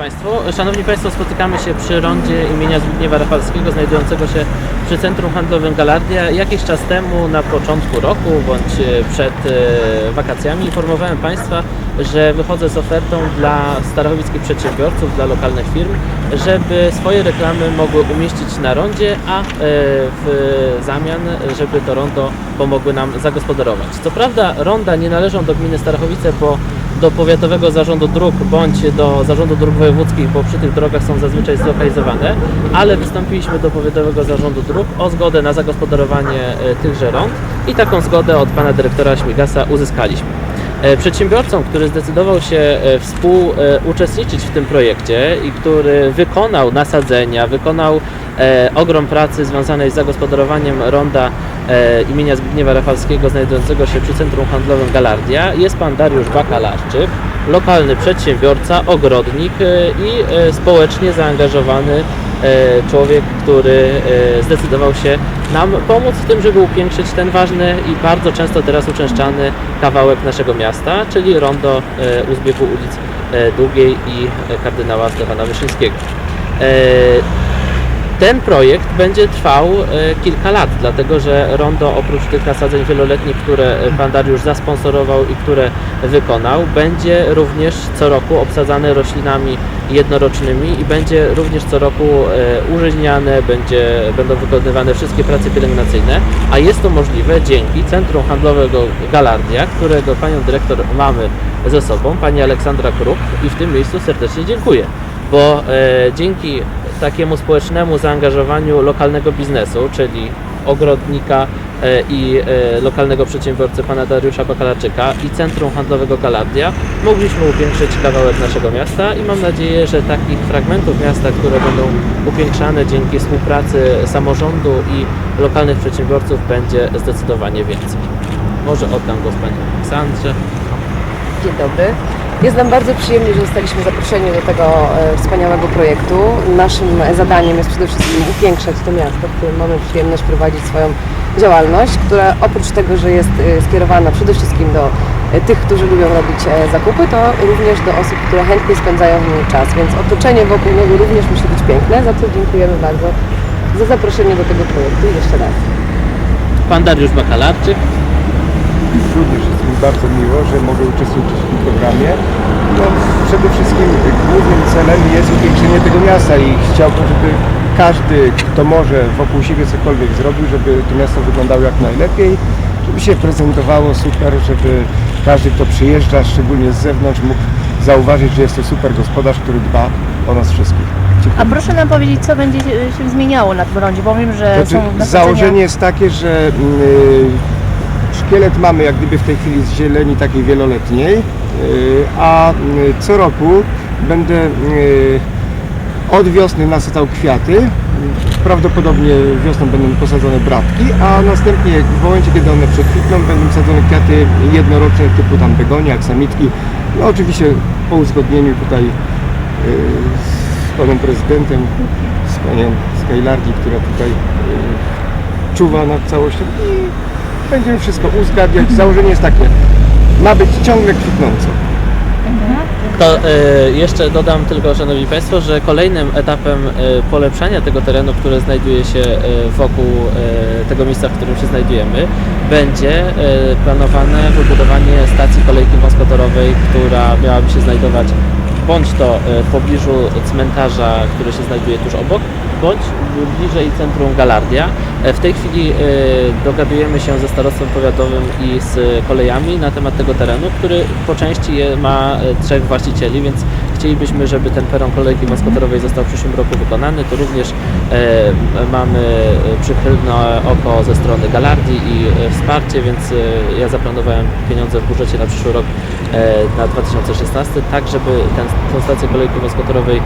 dobry Państwu. Szanowni Państwo, spotykamy się przy rondzie imienia Zbigniewa Rafalskiego, znajdującego się przy Centrum Handlowym Galardia. Jakiś czas temu, na początku roku, bądź przed e, wakacjami, informowałem Państwa, że wychodzę z ofertą dla starochowickich przedsiębiorców, dla lokalnych firm, żeby swoje reklamy mogły umieścić na rondzie, a e, w zamian, żeby to rondo pomogły nam zagospodarować. Co prawda, ronda nie należą do gminy Starachowice, bo do Powiatowego Zarządu Dróg bądź do Zarządu Dróg Wojewódzkich, bo przy tych drogach są zazwyczaj zlokalizowane, ale wystąpiliśmy do Powiatowego Zarządu Dróg o zgodę na zagospodarowanie e, tychże rond i taką zgodę od pana dyrektora Śmigasa uzyskaliśmy. E, Przedsiębiorcą, który zdecydował się e, współuczestniczyć w tym projekcie i który wykonał nasadzenia, wykonał ogrom pracy związanej z zagospodarowaniem ronda imienia Zbigniewa Rafalskiego znajdującego się przy Centrum Handlowym Galardia jest pan Dariusz Bakalarczyk, lokalny przedsiębiorca, ogrodnik e, i e, społecznie zaangażowany e, człowiek, który e, zdecydował się nam pomóc w tym, żeby upiększyć ten ważny i bardzo często teraz uczęszczany kawałek naszego miasta, czyli rondo e, u zbiegu ulic e, Długiej i e, kardynała Stefana Wyszyńskiego. Ten projekt będzie trwał e, kilka lat, dlatego że rondo oprócz tych nasadzeń wieloletnich, które e, pan Dariusz zasponsorował i które wykonał, będzie również co roku obsadzane roślinami jednorocznymi i będzie również co roku e, użyźniane, będzie, będą wykonywane wszystkie prace pielęgnacyjne, a jest to możliwe dzięki Centrum Handlowego Galardia, którego panią dyrektor mamy ze sobą, pani Aleksandra Kruk i w tym miejscu serdecznie dziękuję bo e, dzięki takiemu społecznemu zaangażowaniu lokalnego biznesu, czyli ogrodnika e, i e, lokalnego przedsiębiorcy pana Dariusza Bakalarczyka i Centrum Handlowego Galardia mogliśmy upiększyć kawałek naszego miasta i mam nadzieję, że takich fragmentów miasta, które będą upiększane dzięki współpracy samorządu i lokalnych przedsiębiorców będzie zdecydowanie więcej. Może oddam głos pani Aleksandrze. Dzień dobry. Jest nam bardzo przyjemnie, że zostaliśmy zaproszeni do tego e, wspaniałego projektu. Naszym zadaniem jest przede wszystkim upiększać to miasto, w którym mamy przyjemność prowadzić swoją działalność, która oprócz tego, że jest e, skierowana przede wszystkim do e, tych, którzy lubią robić zakupy, to również do osób, które chętnie spędzają w nim czas, więc otoczenie wokół niego również musi być piękne, za co dziękujemy bardzo za zaproszenie do tego projektu jeszcze raz. Pan Dariusz Bakalarczyk. Również jest mi bardzo miło, że mogę uczestniczyć w tym programie. No, przede wszystkim głównym celem jest upiększenie tego miasta i chciałbym, żeby każdy, kto może wokół siebie cokolwiek zrobił, żeby to miasto wyglądało jak najlepiej, żeby się prezentowało super, żeby każdy, kto przyjeżdża, szczególnie z zewnątrz, mógł zauważyć, że jest to super gospodarz, który dba o nas wszystkich. Dziękuję. A proszę nam powiedzieć, co będzie się- zmieniało na tym rondzie, bo wiem, że Znaczy, są założenie jest takie, że y, szkielet mamy jak gdyby w tej chwili z zieleni takiej wieloletniej, y, a y, co roku będę y, od wiosny nasadzał kwiaty. Prawdopodobnie wiosną będą posadzone bratki, a następnie w momencie, kiedy one przekwitną, będą sadzone kwiaty jednoroczne typu tam begonie, aksamitki. No oczywiście po uzgodnieniu tutaj z panem prezydentem, z panią Skylardi, która tutaj czuwa nad całością będziemy wszystko uzgadniać. Założenie jest takie, ma być ciągle kwitnąco. To e, jeszcze dodam tylko, Szanowni Państwo, że kolejnym etapem e, polepszania tego terenu, który znajduje się e, wokół e, tego miejsca, w którym się znajdujemy, będzie e, planowane wybudowanie stacji kolejki wąskotorowej, która miałaby się znajdować bądź to e, w pobliżu cmentarza, który się znajduje tuż obok, bądź bliżej centrum Galardia. E, W tej chwili e, dogadujemy się ze starostwem powiatowym i z kolejami na temat tego terenu, który po części ma trzech właścicieli, więc chcielibyśmy, żeby ten peron kolejki wąskotorowej został w przyszłym roku wykonany. Tu również e, mamy e, przychylne oko ze strony Galardii i e, wsparcie, więc ja zaplanowałem pieniądze w budżecie na przyszły rok na 2016, tak żeby tę stację kolejki wąskotorowej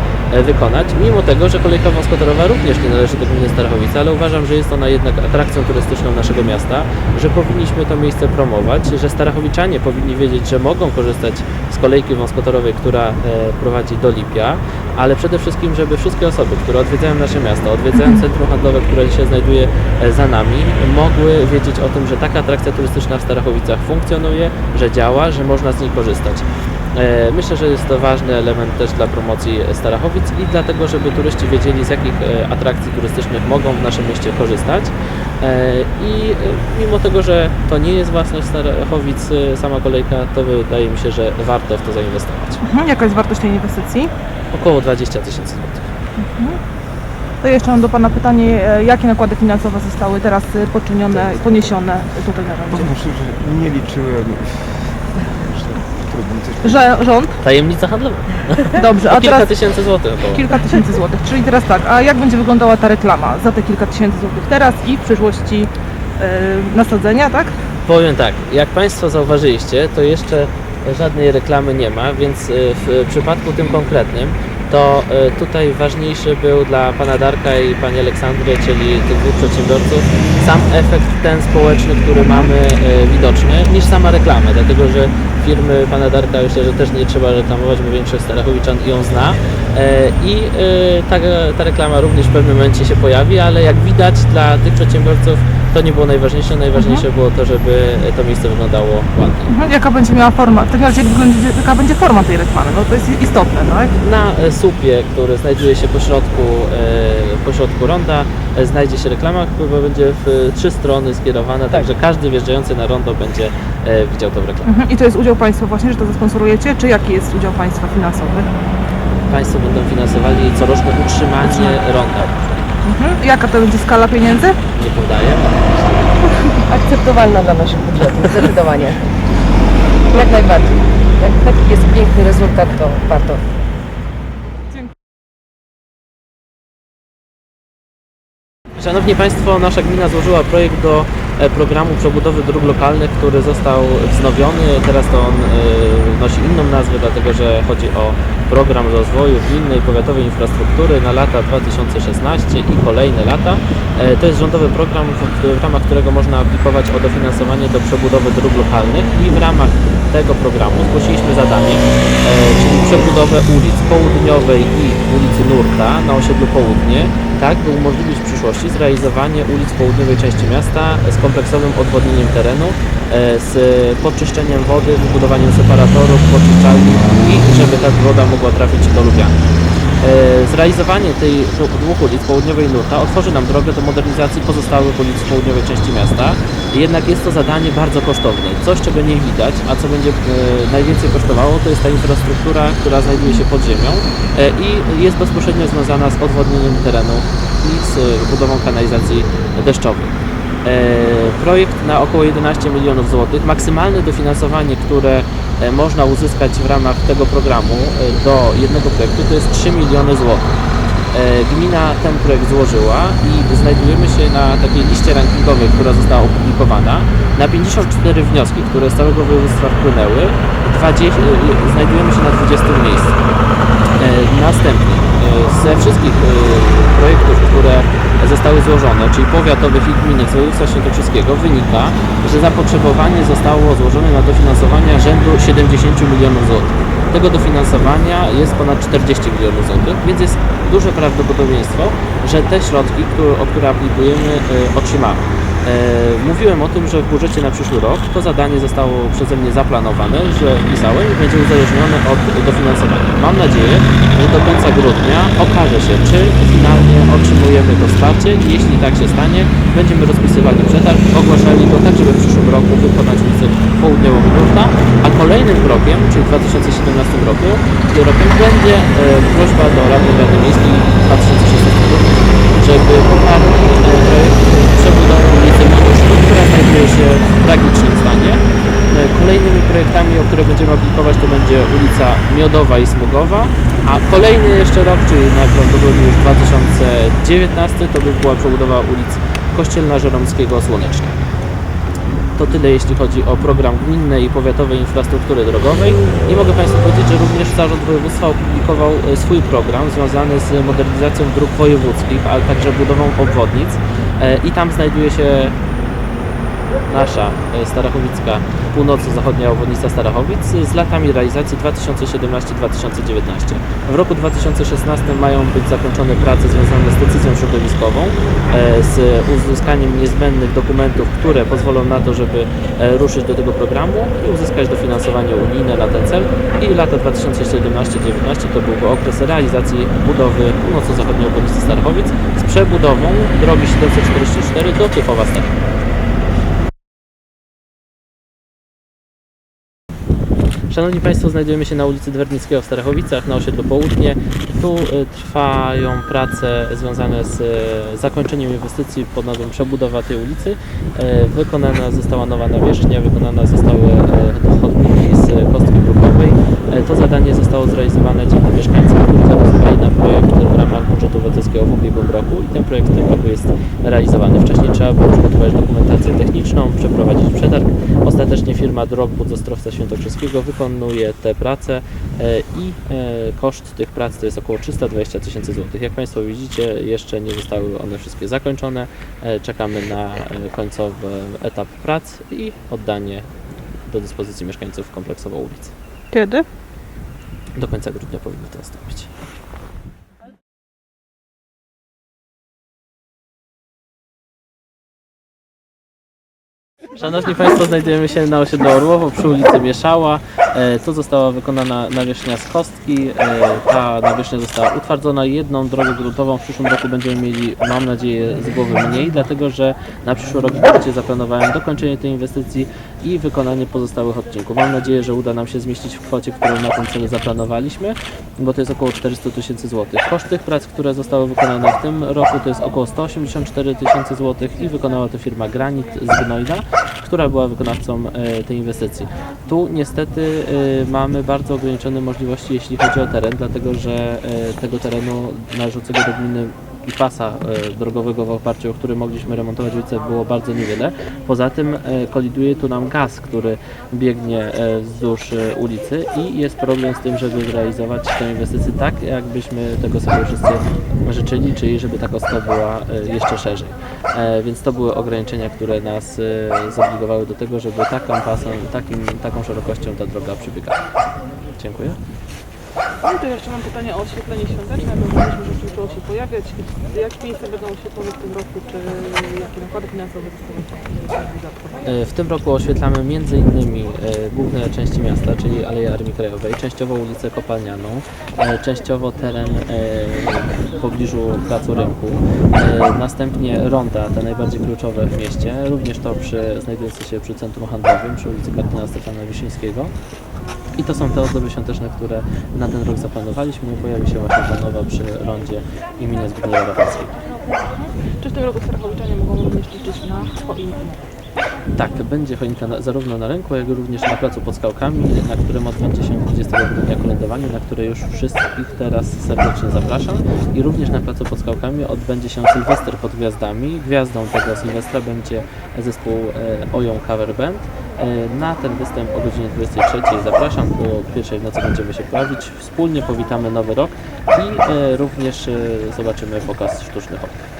wykonać, mimo tego, że kolejka wąskotorowa również nie należy do gminy Starachowice, ale uważam, że jest ona jednak atrakcją turystyczną naszego miasta, że powinniśmy to miejsce promować, że Starachowiczanie powinni wiedzieć, że mogą korzystać z kolejki wąskotorowej, która prowadzi do Lipia, ale przede wszystkim, żeby wszystkie osoby, które odwiedzają nasze miasto, odwiedzają centrum handlowe, które się znajduje e, za nami, mogły wiedzieć o tym, że taka atrakcja turystyczna w Starachowicach funkcjonuje, że działa, że można z niej korzystać. E, Myślę, że jest to ważny element też dla promocji Starachowic i dlatego, żeby turyści wiedzieli z jakich e, atrakcji turystycznych mogą w naszym mieście korzystać. E, I e, mimo tego, że to nie jest własność Starachowic, e, sama kolejka, to wydaje mi się, że warto w to zainwestować. Mhm. Jaka jest wartość tej inwestycji? Około 20 tysięcy złotych. To jeszcze mam do Pana pytanie, jakie nakłady finansowe zostały teraz poczynione, poniesione tutaj na rondzie? Powiem szczerze, nie liczyłem. Że rząd? Tajemnica handlowa. Dobrze, a Kilka teraz tysięcy złotych około. kilka tysięcy złotych. Czyli teraz tak, a jak będzie wyglądała ta reklama za te kilka tysięcy złotych teraz i w przyszłości e, nasadzenia, tak? Powiem tak, jak Państwo zauważyliście, to jeszcze żadnej reklamy nie ma, więc y, w przypadku tym konkretnym to y, tutaj ważniejszy był dla Pana Darka i Pani Aleksandry, czyli tych dwóch przedsiębiorców, sam efekt ten społeczny, który mamy y, widoczny, niż sama reklama, dlatego że firmy Pana Darka myślę, że też nie trzeba reklamować, bo większość Starachowiczan ją zna. E, i ta, ta reklama również w pewnym momencie się pojawi, ale jak widać dla tych przedsiębiorców to nie było najważniejsze, najważniejsze było to, żeby to miejsce wyglądało ładnie. Mhm. Jaka będzie miała forma, w takim razie jak będzie, jaka będzie forma tej reklamy? No to jest istotne, tak? Na e, słupie, który znajduje się pośrodku, e, pośrodku ronda, e, znajdzie się reklama, która będzie w e, trzy strony skierowana, także każdy wjeżdżający na rondo będzie e, widział tą reklamę. Mhm. I to jest udział Państwa właśnie, że to zasponsorujecie, czy jaki jest udział Państwa finansowy? Państwo będą finansowali coroczne utrzymanie ronda. Mhm. Jaka to będzie skala pieniędzy? Nie podaję. Akceptowalna dla naszych budżetów, zdecydowanie. Jak najbardziej. Jak taki jest piękny rezultat, to warto. Szanowni Państwo, nasza gmina złożyła projekt do programu przebudowy dróg lokalnych, który został wznowiony. Teraz to on e, nosi inną nazwę, dlatego że chodzi o program rozwoju gminnej powiatowej infrastruktury na lata 2016 i kolejne lata. E, To jest rządowy program, w- ramach którego można aplikować o dofinansowanie do przebudowy dróg lokalnych i w ramach tego programu zgłosiliśmy zadanie, e, czyli przebudowę ulic Południowej i ulicy Nurta na osiedlu Południe, tak by umożliwić w przyszłości zrealizowanie ulic południowej części miasta z kompleksowym odwodnieniem terenu, e, z podczyszczeniem wody, wybudowaniem separatorów, podczyszczalni i żeby ta woda mogła trafić do Lubiana. E, Zrealizowanie tej dwóch ulic, południowej Nurta, otworzy nam drogę do modernizacji pozostałych ulic południowej części miasta. Jednak jest to zadanie bardzo kosztowne. Coś, czego nie widać, a co będzie e, najwięcej kosztowało, to jest ta infrastruktura, która znajduje się pod ziemią e, i jest bezpośrednio związana z odwodnieniem terenu i z e, budową kanalizacji deszczowej. Projekt na około 11 milionów złotych. Maksymalne dofinansowanie, które można uzyskać w ramach tego programu do jednego projektu to jest 3 miliony złotych. E, Gmina ten projekt złożyła i znajdujemy się na takiej liście rankingowej, która została opublikowana. Na 54 wnioski, które z całego województwa wpłynęły, 20, e, znajdujemy się na 20 miejscu. E, Następnie e, ze wszystkich e, projektów, które zostały złożone, czyli powiatowych i gminnych z województwa świętokrzyskiego wynika, że zapotrzebowanie zostało złożone na dofinansowania rzędu 70 milionów złotych. Tego dofinansowania jest ponad 40 milionów złotych, więc jest duże prawdopodobieństwo, że te środki, które, o które aplikujemy, e, otrzymamy. E, Mówiłem o tym, że w budżecie na przyszły rok to zadanie zostało przeze mnie zaplanowane, że wpisałem i będzie uzależnione od dofinansowania. Mam nadzieję, że do końca grudnia okaże się, czy finalnie otrzymujemy to wsparcie. Jeśli tak się stanie, będziemy rozpisywali przetarg, ogłaszali go tak, żeby w przyszłym roku wykonać ulicę południową Nurta, a kolejnym krokiem, czyli w 2017 roku, rokiem będzie e, prośba do Radnej Rady Miejskiej 2016 roku, żeby poparli e, projekt przebudowy znajduje się w tragicznym stanie. E, Kolejnymi projektami, o które będziemy aplikować, to będzie ulica Miodowa i Smugowa, a kolejny jeszcze rok, czyli najprawdopodobniej już 2019, to by była przebudowa ulic Kościelna Żeromskiego Słoneczna. To tyle jeśli chodzi o program gminnej i powiatowej infrastruktury drogowej. I mogę Państwu powiedzieć, że również Zarząd Województwa opublikował e, swój program związany z modernizacją dróg wojewódzkich, ale także budową obwodnic. E, I tam znajduje się nasza e, Starachowicka północno-zachodnia obwodnica Starachowic z latami realizacji 2017-2019. W roku 2016 mają być zakończone prace związane z decyzją środowiskową, e, z uzyskaniem niezbędnych dokumentów, które pozwolą na to, żeby e, ruszyć do tego programu i uzyskać dofinansowanie unijne na ten cel. I lata 2017-2019 to byłby okres realizacji budowy północno-zachodniej obwodnicy Starachowic z przebudową drogi 744 do Tychowa Stara. Szanowni Państwo, znajdujemy się na ulicy Dwernickiego w Starachowicach, na osiedlu Południe. Tu y, trwają prace związane z y, zakończeniem inwestycji pod nazwą przebudowa tej ulicy. Y, Wykonana została nowa nawierzchnia, wykonane zostały chodniki z kostki brukowej. To zadanie zostało zrealizowane dzięki mieszkańcom, którzy na projekt w ramach budżetu obywatelskiego w ubiegłym roku i ten projekt w tym roku jest realizowany. Wcześniej trzeba było przygotować dokumentację techniczną, przeprowadzić przetarg. Ostatecznie firma Drogwood z Ostrowca Świętokrzyskiego wykonuje te prace e, i e, koszt tych prac to jest około 320 tysięcy złotych. Jak Państwo widzicie, jeszcze nie zostały one wszystkie zakończone. E, Czekamy na końcowy etap prac i oddanie do dyspozycji mieszkańców kompleksowo ulicy. Kiedy? Do końca grudnia powinno to nastąpić. Szanowni Państwo, znajdujemy się na osiedlu Orłowo przy ulicy Mieszała. E, Tu została wykonana nawierzchnia z kostki. E, Ta nawierzchnia została utwardzona jedną drogą gruntową. W przyszłym roku będziemy mieli, mam nadzieję, z głowy mniej, dlatego że na przyszły rok w zaplanowałem dokończenie tej inwestycji i wykonanie pozostałych odcinków. Mam nadzieję, że uda nam się zmieścić w kwocie, którą na ten cel zaplanowaliśmy, bo to jest około 400 tysięcy złotych. Koszt tych prac, które zostały wykonane w tym roku to jest około 184 tysięcy złotych i wykonała to firma Granit z Gnojna, która była wykonawcą e, tej inwestycji. Tu niestety e, mamy bardzo ograniczone możliwości, jeśli chodzi o teren, dlatego że e, tego terenu należącego do gminy i pasa e, drogowego w oparciu o który mogliśmy remontować ulicę było bardzo niewiele. Poza tym e, koliduje tu nam gaz, który biegnie e, wzdłuż ulicy i jest problem z tym, żeby zrealizować tę inwestycję tak, jakbyśmy tego sobie wszyscy życzyli, czyli żeby ta kostka była jeszcze szerzej. Więc to były ograniczenia, które nas zobligowały do tego, żeby taką pasą, takim, taką szerokością ta droga przebiegała. Dziękuję. No i to jeszcze mam pytanie o oświetlenie świąteczne, bo mówiliśmy, że zaczęło się pojawiać. Jakie miejsce będą oświetlone w tym roku, czy jakie nakłady finansowe zostały? E, W tym roku oświetlamy m.in. główne części miasta, czyli Aleję Armii Krajowej, częściowo ulicę Kopalnianą, e, częściowo teren e, w pobliżu Placu Rynku, e, następnie ronda, te najbardziej kluczowe w mieście, również to przy, znajdujące się przy centrum handlowym, przy ulicy kardynała Stefana Wyszyńskiego. I to są te ozdoby świąteczne, które na ten rok zaplanowaliśmy. Pojawi się właśnie ta nowa przy rondzie imienia Zbigniewa Rafalskiego. Czy w tym roku Starachowiczanie mogą również liczyć na choinkę? Tak, będzie choinka na, zarówno na rynku, jak również na placu pod skałkami, na którym odbędzie się 20 grudnia kolędowanie, na które już wszystkich teraz serdecznie zapraszam. I również na placu pod skałkami odbędzie się Sylwester pod gwiazdami. Gwiazdą tego Sylwestra będzie zespół e, Oją Cover Band. E, na ten występ o godzinie 23 zapraszam, po pierwszej nocy będziemy się bawić. Wspólnie powitamy Nowy Rok i e, również e, zobaczymy pokaz sztucznych okien.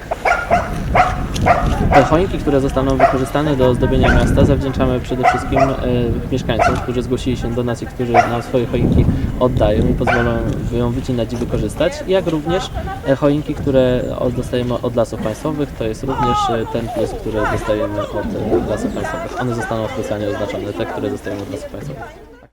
Te choinki, które zostaną wykorzystane do ozdobienia miasta zawdzięczamy przede wszystkim e, mieszkańcom, którzy zgłosili się do nas i którzy nam swoje choinki oddają i pozwolą ją wycinać i wykorzystać, jak również e, choinki, które dostajemy od lasów państwowych, to jest również e, ten plus, który dostajemy od lasów państwowych. One zostaną specjalnie oznaczone, te, które dostajemy od lasów państwowych.